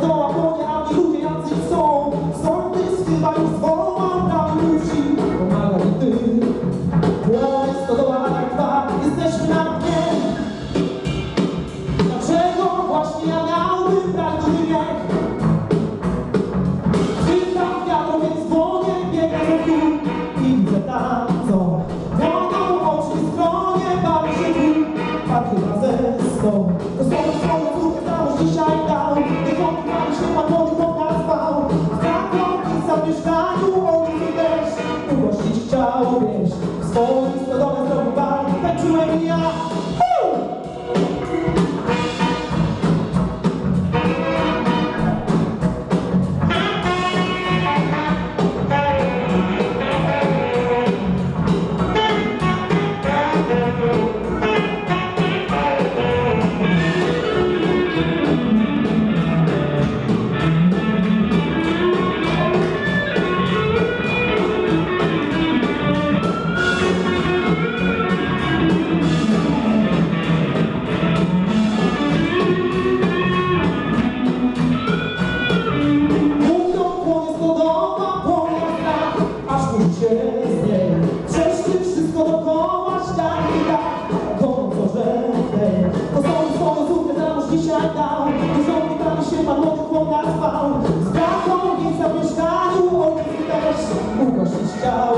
dokoła konia, ludzie jacy są, stąd jest chyba już wołana ludzi. Pomaga mi ty, to jest dokoła tak dwa, jesteśmy na dnie. Dlaczego właśnie ja miałbym brać wybieg? Czytam wiatrowiec w wonie, biega za tu i widzę tam, co wodą oczy w stronie, patrzy tu, patrzy razem z mieszkaniu On też ugościć chciał wieś W swoim sobą natrwał Z taką nic na mieszkaniu, o tym pytasz, chciał,